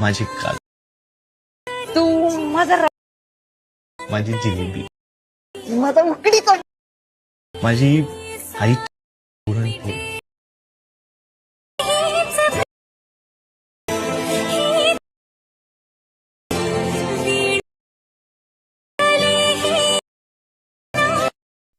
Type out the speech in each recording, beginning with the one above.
माझी काल. तू माझा माझी जिलेबी. माझा उकडी माझी आई पुरणपोळी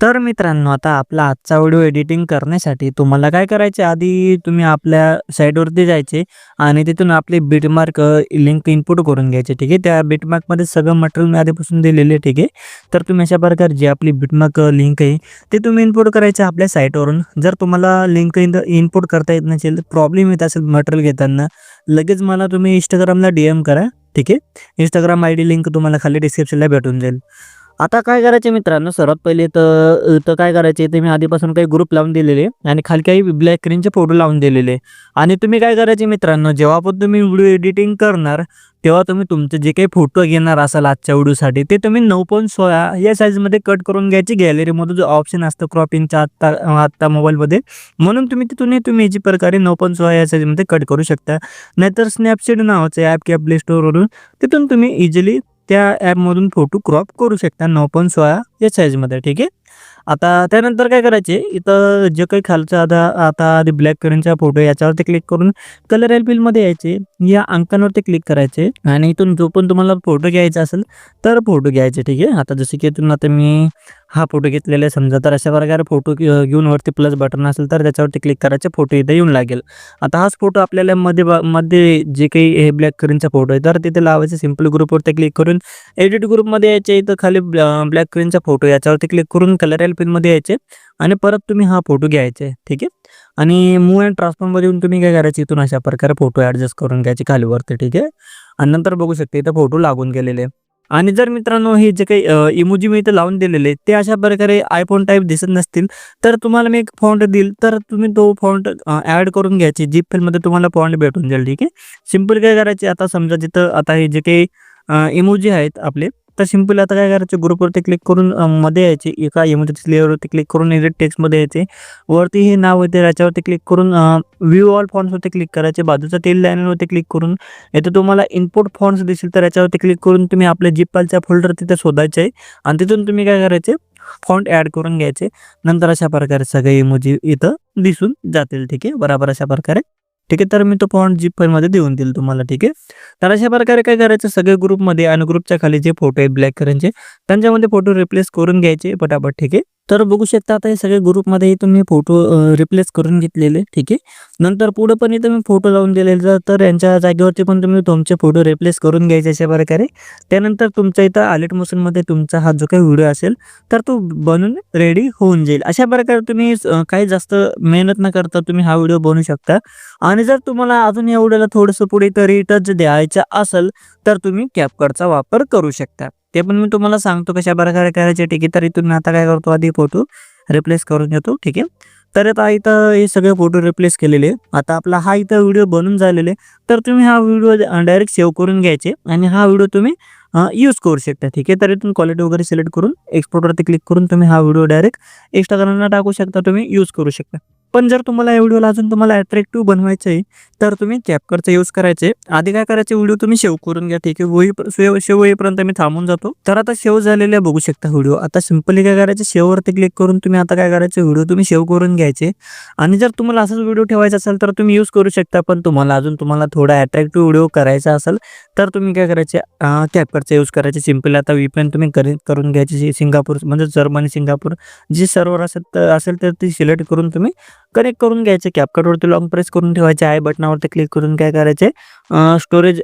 तर मित्रांनो आता आपला आजचा व्हिडिओ एडिटिंग करण्यासाठी तुम्हाला काय करायचे? आधी तुम्ही आपल्या साईडवरती जायचे आणि तिथून आपले बिटमार्क लिंक इनपुट करून घ्यायचे ठीक आहे? त्या बिटमार्कमध्ये सगळं मटेरियल मी आधीपासून दिलेले आहे ठीक आहे? तर तुम्ही अशा प्रकारे जी आपली बिटमार्क लिंक आहे ते तुम्ही इनपुट करायचे आपल्या साईटवरून. जर तुम्हाला लिंक इनपुट करता येत नसेल प्रॉब्लेम येत असेल मटेरियल घेताना लगेच मला तुम्ही इंस्टाग्रामला डी एम करा ठीक आहे? इंस्टाग्राम आय डी लिंक तुम्हाला खाली डिस्क्रिप्शनला भेटून जाईल. आता काय करायचे मित्रांनो सर्वात पहिले तर तर काय करायचे ते मी आधीपासून काही ग्रुप लावून दिलेले आणि खाली काही ब्लॅक स्क्रीनचे फोटो लावून दिलेले. आणि तुम्ही काय करायचे मित्रांनो जेव्हा पण तुम्ही व्हिडिओ एडिटिंग करणार तेव्हा तुम्ही तुमचे जे काही फोटो घेणार असाल आजच्या व्हिडिओसाठी ते तुम्ही नऊ पॉईंट सोळा या साईजमध्ये कट करून घ्यायची. गॅलरीमध्ये जो ऑप्शन असतं क्रॉपिंगचा आत्ता आत्ता मोबाईलमध्ये म्हणून तुम्ही तिथून तुम्ही याची प्रकारे नऊ पॉईंट सोळा या साईजमध्ये कट करू शकता. नाहीतर स्नॅपचॅट नावाचं ॲप किंवा प्ले स्टोरवरून तिथून तुम्ही इझिली त्या ॲपमधून फोटो क्रॉप करू शकता. नऊ पॉईंट सोळा या साईजमध्ये ठीक आहे? आता त्यानंतर काय करायचे? इथं जे काही खालचं आता आता आधी ब्लॅक कलरचा फोटो याच्यावरती क्लिक करून कलर एलमध्ये यायचे. या अंकांवरती क्लिक करायचे. आणि इथून जो पण तुम्हाला फोटो घ्यायचा असेल तर फोटो घ्यायचे ठीक आहे? आता जसे की इथून आता मी हा फोटो घेतलेला आहे. समजा तर अशा प्रकारे फोटो घेऊन वरती प्लस बटन असेल तर त्याच्यावरती क्लिक करायचे फोटो इथं येऊन लागेल. आता हाच फोटो आपल्याला मध्ये मध्ये जे काही हे ब्लॅक क्रीनचा फोटो आहे तर तिथे लावायचे सिंपल ग्रुपवरती क्लिक करून एडिट ग्रुपमध्ये यायचे इथं खाली ब्लॅक स्क्रीनचा फोटो याच्यावरती क्लिक करून कलर एल यायचे आणि परत तुम्ही हा फोटो घ्यायचे ठीक आहे? आणि मूव अँड ट्रान्सफॉर्ममध्ये येऊन तुम्ही काय करायचे इथून अशा प्रकारे फोटो ॲडजस्ट करून घ्यायचे खालीवरती ठीक आहे? आणि नंतर बघू शकते इथं फोटो लागून गेलेले आणि जर मित्रांनो हे जे काही इमोजी मी इथं लावून दिलेले ते अशा प्रकारे आयफोन टाईप दिसत नसतील तर तुम्हाला मी एक फॉन्ट देईल. तर तुम्ही तो फॉन्ट ॲड करून घ्यायची जीप फेलमध्ये तुम्हाला फॉन्ट भेटून जाईल ठीक आहे? सिंपल काय करायचे आता समजा जिथं आता हे जे काही इमोजी आहेत आपले तर सिंपल आता काय करायचं? ग्रुपवरती क्लिक करून मध्ये यायचे. एका इमोजी लेअरवरती क्लिक करून एडिट टेक्स्टमध्ये यायचे. वरती हे नाव येते याच्यावरती क्लिक करून व्ह्यू ऑल फॉन्ट्सवरती क्लिक करायचे. बाजूचा टेल लाईनवरती क्लिक करून येतं तुम्हाला इनपुट फॉन्ट्स दिसेल तर याच्यावरती क्लिक करून तुम्ही आपल्या जिपालच्या फोल्डर तिथे शोधायचे आहे. आणि तिथून तुम्ही काय करायचे? फॉन्ट ॲड करून घ्यायचे. नंतर अशा प्रकारे सगळे इमोजी इथं दिसून जातील. ठीक आहे? बरोबर अशा प्रकारे. ठीक आहे? तर मी तो फॉन्ट जीप फाईलमध्ये देऊन देईल तुम्हाला ठीक आहे? तर अशा प्रकारे काय करायचं? सगळे ग्रुपमध्ये आणि ग्रुपच्या खाली जे फोटो आहेत ब्लॅक कलरचे त्यांच्यामध्ये फोटो रिप्लेस करून घ्यायचे पटापट ठीक आहे? तर बघू शकता आता हे सगळे ग्रुपमध्ये तुम्ही फोटो रिप्लेस करून घेतलेले ठीक आहे? नंतर पुढं पण तुम्ही फोटो लावून दिलेले तर- यांच्या जागेवरती पण तुम्ही तुमचे फोटो रिप्लेस करून घ्यायचे अशा प्रकारे. त्यानंतर तुमच्या इथं आलेट मोशनमध्ये तुमचा हा जो काही व्हिडिओ असेल तर तो बनून रेडी होऊन जाईल. अशा प्रकारे तुम्ही काही जास्त मेहनत न करता तुम्ही हा व्हिडिओ बनवू शकता. आणि जर तुम्हाला अजून या व्हिडिओला थोडंसं पुढे तरी टच द्यायचं असेल तर तुम्ही कॅपकटचा वापर करू शकता. ते पण मी तुम्हाला सांगतो कशा प्रकारे करायचे ठीक आहे? तर इथून आता काय करतो आधी फोटो रिप्लेस करून घेतो ठीक आहे? तर आता इथं हे सगळे फोटो रिप्लेस केलेले आता आपला हा इथं व्हिडिओ बनून झालेले आहे. तर तुम्ही हा व्हिडिओ डायरेक्ट सेव्ह करून घ्यायचे आणि हा व्हिडिओ तुम्ही यूज करू शकता ठीक आहे? तर इथून क्वालिटी वगैरे सिलेक्ट करून एक्सपोर्टवरती क्लिक करून तुम्ही हा व्हिडिओ डायरेक्ट इंस्टाग्रामला टाकू शकता तुम्ही यूज करू शकता. पण जर तुम्हाला या व्हिडिओला अजून तुम्हाला अट्रॅक्टिव्ह बनवायचं आहे तर तुम्ही कॅपकटचा यूज करायचे. आधी काय करायचे व्हिडिओ तुम्ही सेव्ह करून घ्या ठीक आहे? होई सेव्ह होईपर्यंत मी थांबून जातो. तर आता सेव्ह झालेले बघू शकता व्हिडिओ आता सिम्पली काय करायचे सेव्हवरती क्लिक करून तुम्ही आता काय करायचे व्हिडिओ तुम्ही सेव्ह करून घ्यायचे. आणि जर तुम्हाला असाच व्हिडिओ ठेवायचा असेल तर तुम्ही यूज करू शकता पण तुम्हाला अजून तुम्हाला थोडा अट्रॅक्टिव्ह व्हिडिओ करायचा असेल तर तुम्ही काय करायचे कॅपकरचा यूज करायचे. सिम्पली आता VPN तुम्ही करून घ्यायचे सिंगापूर म्हणजे जर्मनी सिंगापूर. जे सर्व्हर असेल तर असेल तर ती सिलेक्ट करून तुम्ही कनेक्ट करून घ्यायचे. कॅपकटवरती लॉंग प्रेस करून ठेवायचे आय बटनावरती क्लिक करून काय करायचे? स्टोरेज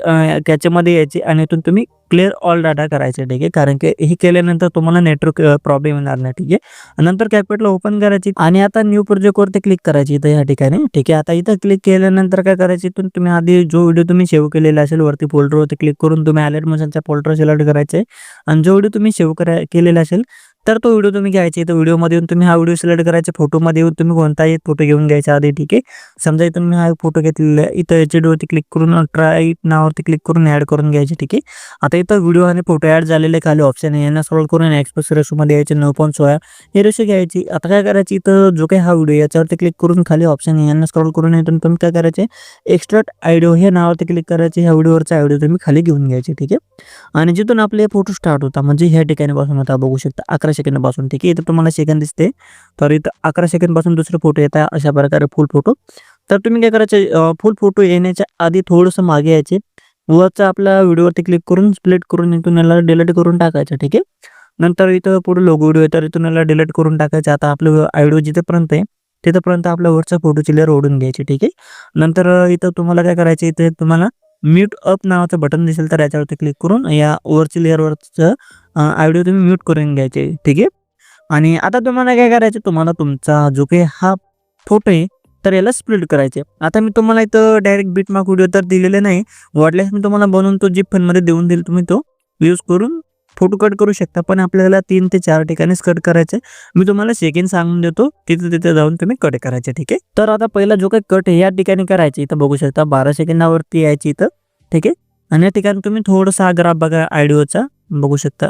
त्याच्यामध्ये यायचे आणि इथून तुम्ही क्लिअर ऑल डाटा करायचे ठीक आहे? कारण की हे केल्यानंतर तुम्हाला नेटवर्क प्रॉब्लेम येणार नाही ठीक आहे? नंतर कॅपकटला ओपन करायची आणि आता न्यू प्रोजेक्टवरती क्लिक करायची इथं या ठिकाणी ठीक आहे? आता इथं क्लिक केल्यानंतर काय करायचं? इथून तुम्ही आधी जो व्हिडिओ तुम्ही सेव्ह केलेला असेल वरती फोल्डरवरती क्लिक करून तुम्ही अलर्ट मोशनचा फोल्डर सिलेक्ट करायचे. आणि जो व्हिडिओ तुम्ही सेव्ह करा केलेला असेल तर तो व्हिडिओ तुम्ही घ्यायचा इथं व्हिडिओमध्ये येऊन तुम्ही हा व्हिडिओ सिलेक्ट करायचा. फोटोमध्ये येऊन तुम्ही कोणताही फोटो घेऊन घ्यायचा आधी ठीक आहे? समजा इथून हा फोटो घेतलेला आहे. इथं एच क्लिक करून ट्राय नावावरती क्लिक करून ॲड करून घ्यायचे ठीक आहे? आता इथं व्हिडिओ आणि फोटो ॲड झालेले खाली ऑप्शन आहे. यांना सॉल्व करून एक्सप्रेस रेशोमध्ये यायचे. नऊ पॉईंट सोळा. हे रेशो घ्यायची. आता काय करायची? इथं जो काही हा व्हिडिओ याच्यावरती क्लिक करून खाली ऑप्शन आहे. यांना स्क्रॉल करून इथून तुम्ही काय करायचे? एक्स्ट्राट आयडिओ हे नावावरती क्लिक करायचे. ह्या व्हिडिओवरचा आयडिओ तुम्ही खाली घेऊन घ्यायचे ठीक आहे? आणि जिथून आपले फोटो स्टार्ट होता म्हणजे ह्या ठिकाणी पासून आता बघू शकता. अकराशे सेकंदापासून ठीक आहे? इथं तुम्हाला सेकंद दिसते. तर इथं अकरा सेकंदपासून दुसरे फोटो येतात अशा प्रकारे फुल फोटो तर तुम्ही काय करायचे फुल फोटो येण्याच्या आधी थोडंसं मागे यायचे. वरचा आपला व्हिडिओवरती क्लिक करून स्प्लिट करून इथून याला डिलीट करून टाकायचं ठीक आहे? नंतर इथं पुढे लोगो व्हिडिओ तर इथून याला डिलीट करून टाकायचं. आता आपलं आयडिओ जिथेपर्यंत आहे तिथंपर्यंत आपल्या वरचा फोटोची लेअर ओढून घ्यायची ठीक आहे? नंतर इथं तुम्हाला काय करायचं इथे तुम्हाला म्यूट अप नावाचं बटन दिसेल तर याच्यावरती क्लिक करून या वरची लेअरवरचं आयडिओ तुम्ही म्यूट करून घ्यायचे ठीक आहे? आणि आता तुम्हाला काय करायचं तुम्हाला तुमचा जो काही हा फोटो आहे तर याला स्प्लिट करायचे. आता मी तुम्हाला इथं डायरेक्ट बीटमार्क व्हिडिओ तर दिलेले नाही. वाटल्यास मी तुम्हाला बनवून तो जिपमध्ये देऊन देईल. तुम्ही तो यूज करून फोटो कट करू शकता. पण आपल्याला तीन ते चार ठिकाणीच कट करायचे. मी तुम्हाला सेकंड सांगून देतो. तिथे तिथे जाऊन तुम्ही कट करायचे ठीक आहे? तर आता पहिला जो काही कट आहे या ठिकाणी करायचे. इथं बघू शकता बारा सेकंदावरती यायची इथं ठीक आहे? आणि या ठिकाणी तुम्ही थोडासा ग्राफ बघा आयडिओचा. बघू शकता.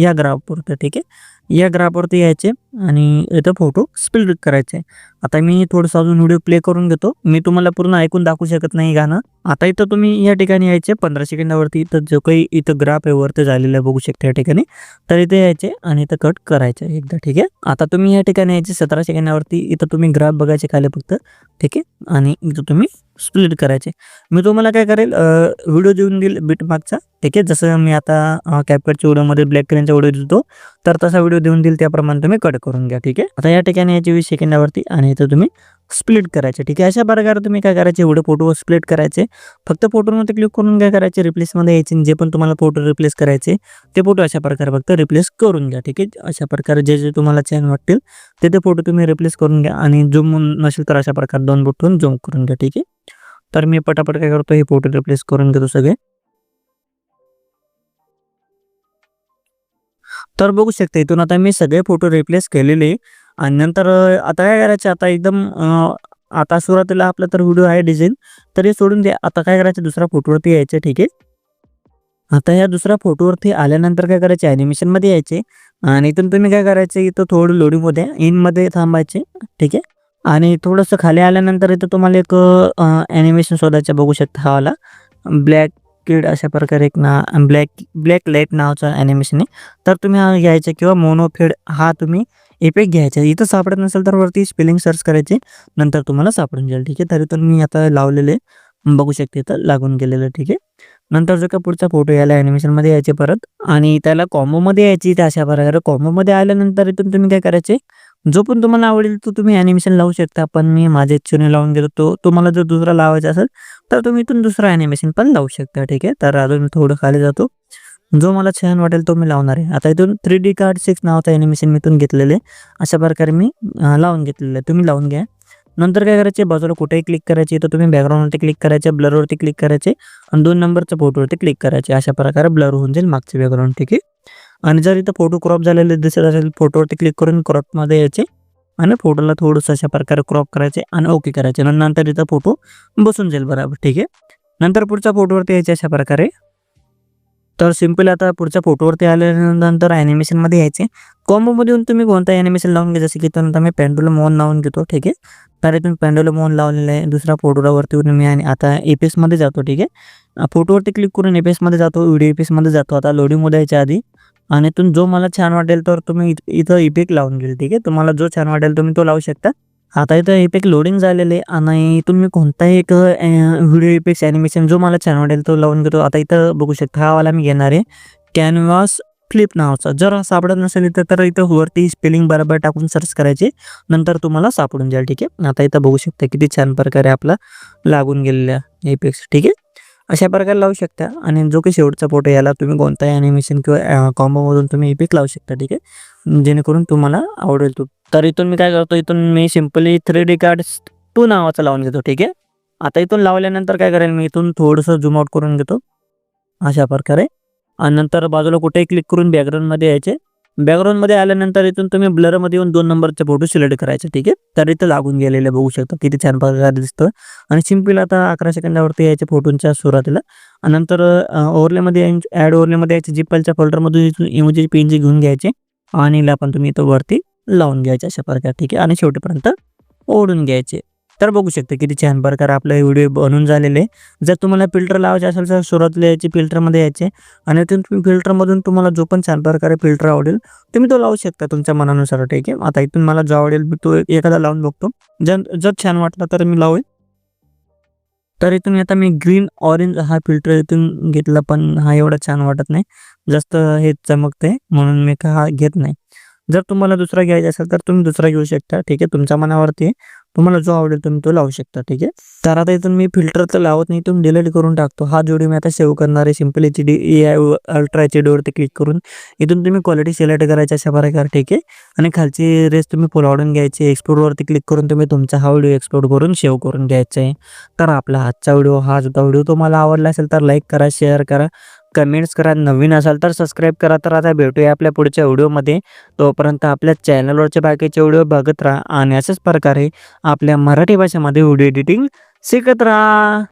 या ग्राफवरती ठीक आहे? या ग्राफवरती यायचे आणि इथं फोटो स्पीड करायचे. आता मी थोडंसं अजून व्हिडिओ प्ले करून घेतो. मी तुम्हाला पूर्ण ऐकून दाखवू शकत नाही गाणं. आता इथं तुम्ही या ठिकाणी यायचे. पंधरा सेकंदावरती इथं जो काही इथं ग्राफ आहे वरती झालेलं आहे बघू शकता या ठिकाणी. तर इथे यायचे आणि इथं कट करायचं एकदा ठीक आहे? आता तुम्ही या ठिकाणी यायचे. सतरा सेकंदावरती इथं तुम्ही ग्राफ बघायचे खाली फक्त ठीक आहे? आणि इथं तुम्ही स्प्लिट करायचे. मी तुम्हाला काय करेल व्हिडिओ देऊन देईल बीट मागचा ठीक आहे? जसं मी आता कॅपकटच्या व्हिडिओमध्ये ब्लॅक कलरचा व्हिडिओ देतो तर तसा व्हिडिओ देऊन देईल त्याप्रमाणे तुम्ही कट करून घ्या. ठीक आहे? आता या ठिकाणी याची वीस सेकंदावरती आणि इथं तुम्ही स्प्लिट करायचे. ठीक आहे? अशा प्रकारे तुम्ही काय करायचे? एवढे फोटो स्प्लिट करायचे. फक्त फोटोमध्ये क्लिक करून काय करायचे? रिप्लेसमध्ये यायचे. आणि जे पण तुम्हाला फोटो रिप्लेस करायचे ते फोटो अशा प्रकारे फक्त रिप्लेस करून घ्या. ठीक आहे? अशा प्रकारे जे जे तुम्हाला छान वाटतील ते ते फोटो तुम्ही रिप्लेस करून घ्या आणि झूम नसेल तर अशा प्रकारे दोन बोटून झूम करून घ्या. ठीक आहे? तर मी पटापट काय करतो? हे फोटो रिप्लेस करून घेतो सगळे. तर बघू शकता इथून आता मी सगळे फोटो रिप्लेस केलेले. आणि नंतर आता काय करायचं? आता एकदम आता सुरुवातीला आपला तर व्हिडिओ आहे डिझाईन तर हे सोडून द्या. आता काय करायचं? दुसऱ्या फोटोवरती यायचं ठीक आहे? आता या दुसऱ्या फोटोवरती आल्यानंतर काय करायचे? ॲनिमेशनमध्ये यायचे आणि इथून तुम्ही काय करायचे? इथं थोडं लोडिंगमध्ये इनमध्ये थांबायचे ठीक आहे? आणि थोडंसं खाली आल्यानंतर इथं तुम्हाला एक ॲनिमेशन शोधायचं बघू शकता हवाला ब्लॅक किड अशा प्रकारे एक ना ब्लॅक ब्लॅक लाइट नावाचा ॲनिमेशन आहे. तर तुम्ही हा घ्यायचा किंवा मोनोफेड हा तुम्ही इफेक्ट घ्यायचा. इथं सापडत नसेल तर वरती स्पेलिंग सर्च करायचे. नंतर तुम्हाला सापडून जाईल. ठीक आहे? तरी तर मी आता लावलेले बघू शकते इथं. लागून गेलेलं ठीक आहे? नंतर जो का पुढचा फोटो यायला ॲनिमेशनमध्ये यायचे परत. आणि त्याला कॉम्बोमध्ये यायची. ते अशा प्रकारे कॉम्बोमध्ये आल्यानंतर इथून तुम्ही काय करायचे? जो पण तुम्हाला आवडेल तो तुम्ही ॲनिमेशन लावू शकता. पण मी माझ्या इच्छेने लावून घेतो तो तुम्हाला जर दुसरा लावायचा असेल तर तुम्ही इथून दुसरा ॲनिमेशन पण लावू शकता. ठीक आहे? तर अजून मी थोडं खाली जातो. जो मला छान वाटेल तो मी लावणार आहे. आता इथून थ्री डी कार्ड सिक्स नावाचं ॲनिमेशन मी इथून घेतलेले अशा प्रकारे मी लावून घेतलेलं आहे. तुम्ही लावून घ्या. नंतर काय करायचे बाजूला कुठेही क्लिक करायचे तर तुम्ही बॅकग्राऊंडवरती क्लिक करायचे ब्लरवरती क्लिक करायचे आणि दोन नंबरच्या फोटोवरती क्लिक करायचे अशा प्रकारे ब्लर होऊन जाईल मागचे बॅकग्राऊंड ठीक आहे? आणि जर इथं फोटो क्रॉप झालेले दिसत असेल फोटोवरती क्लिक करून क्रॉपमध्ये यायचे आणि फोटोला थोडंसं अशा प्रकारे क्रॉप करायचे आणि ओके करायचे. आणि नंतर इथं फोटो बसून जाईल बरोबर ठीक आहे? नंतर पुढच्या फोटोवरती यायचे अशा प्रकारे. तर सिंपल आता पुढच्या फोटोवरती आल्यानंतर ॲनिमेशनमध्ये यायचे. कॉम्बोमध्ये येऊन तुम्ही कोणता ॲनिमेशन लावून घ्या जसं की तर आता मी पेंडुलम मोन लावून घेतो ठीक आहे. तर तुम्ही पेंडुलम मोन लावलेलं आहे दुसऱ्या फोटोवरती येऊन मी आणि आता एपीएसमध्ये जातो ठीक आहे. फोटोवरती क्लिक करून एपीएसमध्ये जातो व्हिडिओ एपीएसमध्ये जातो. आता लोडिंगमध्ये यायच्या आधी आणि तुम जो मला छान वाटेल तर तुम्ही इथ- इथं इफेक्ट लावून घेईल ठीक आहे. तुम्हाला जो छान वाटेल तुम्ही तो लावू शकता. आता इथं इफेक्ट लोडिंग झालेले आणि इथून मी कोणताही एक व्हिडिओ इफेक्ट ॲनिमेशन जो मला छान वाटेल तो लावून घेतो. आता इथं बघू शकता हा वाला मी घेणार आहे. कॅनव्हास फ्लिप नावाचा. जर सापडत नसेल इथं तर इथं वरती स्पेलिंग बरोबर टाकून सर्च करायचे. नंतर तुम्हाला सापडून जाईल ठीक आहे? आता इथं बघू शकता किती छान प्रकारे आपला लागून गेलेल्या एपेक्स ठीक आहे? अशा प्रकारे लावू शकता. आणि जो की शेवटचा फोटो याला तुम्ही कोणताही ॲनिमेशन किंवा कॉम्बोमधून तुम्ही इपिक लावू शकता ठीक आहे? जेणेकरून तुम्हाला आवडेल तो. तर इथून मी काय करतो इथून मी simply three D card two नावाचा लावून घेतो ठीक आहे? आता इथून लावल्यानंतर काय करेल मी इथून थोडंसं झूम आउट करून घेतो. अशा प्रकारे. आणि नंतर बाजूला कुठेही क्लिक करून बॅकग्राऊंडमध्ये यायचे. बॅकग्राऊंडमध्ये आल्यानंतर इथून तुम्ही ब्लरमध्ये येऊन दोन नंबरचे फोटो सिलेक्ट करायचे ठीक आहे? तर इथं लागून गेलेले बघू शकता किती छान प्रकारे दिसतं आणि सिंपल आता अकरा सेकंदावरती यायचे फोटोंच्या सुरुवातीला. नंतर ओव्हरलेमध्ये ॲड ओव्हरलेमध्ये यायचे जिपलच्या फोल्डरमधून इथून इमोजी पेनजी घेऊन घ्यायचे. आणि हिला पण तुम्ही इथं वरती लावून घ्यायचे अशा प्रकारे ठीक आहे? आणि शेवटीपर्यंत ओढून घ्यायचे. तर बघू शकता किती छान प्रकारे आपले व्हिडिओ बनून झालेले. जर तुम्हाला फिल्टर लावायचे असेल तर सुरुवातीला यायचे फिल्टरमध्ये यायचे. आणि तुम्ही फिल्टरमधून तुम्हाला जो पण छान प्रकारे फिल्टर आवडेल तुम्ही तो लावू शकता तुमच्या मनानुसार ठीक आहे? आता इथून मला जो आवडेल मी तो एखादा लावून बघतो. जर जर छान वाटला तर मी लावेल. तर इथून आता मी ग्रीन ऑरेंज हा फिल्टर इथून घेतला पण हा एवढा छान वाटत नाही. जास्त हे चमकते म्हणून मी हा घेत नाही. जर तुम्हाला दुसरा घ्यायचा असेल तर तुम्ही दुसरा घेऊ शकता ठीक आहे? तुमच्या मनावरती तुम्हाला जो आवडेल तुम्ही तो लावू शकता ठीक आहे? तर आता इथून मी फिल्टर तर लावत नाही इथून डिलीट करून टाकतो. हा जोडी मी आता सेव्ह करणार आहे. Simple H D A I ultra H डीवरती click करून. इथून तुम्ही क्वालिटी सिलेक्ट करायची अशा प्रकारे ठीक आहे? आणि खालची रेस तुम्ही पुलावडून घ्यायची एक्सपोर्टवरती क्लिक करून तुम्ही तुमचा हा व्हिडिओ एक्सपोर्ट करून सेव्ह करून घ्यायचा आहे. तर आपला आजचा व्हिडिओ हा सुद्धा व्हिडिओ तुम्हाला आवडला असेल तर लाईक करा शेअर करा. कमेंट्स करा. नवीन असाल तर सबस्क्राईब करा. तर आता भेटूया आपल्या पुढच्या व्हिडिओमध्ये. तोपर्यंत आपल्या चॅनलवरचे बाकीचे व्हिडिओ बघत राहा. आणि अशाच प्रकारे आपल्या मराठी भाषेमध्ये व्हिडिओ एडिटिंग शिकत राहा.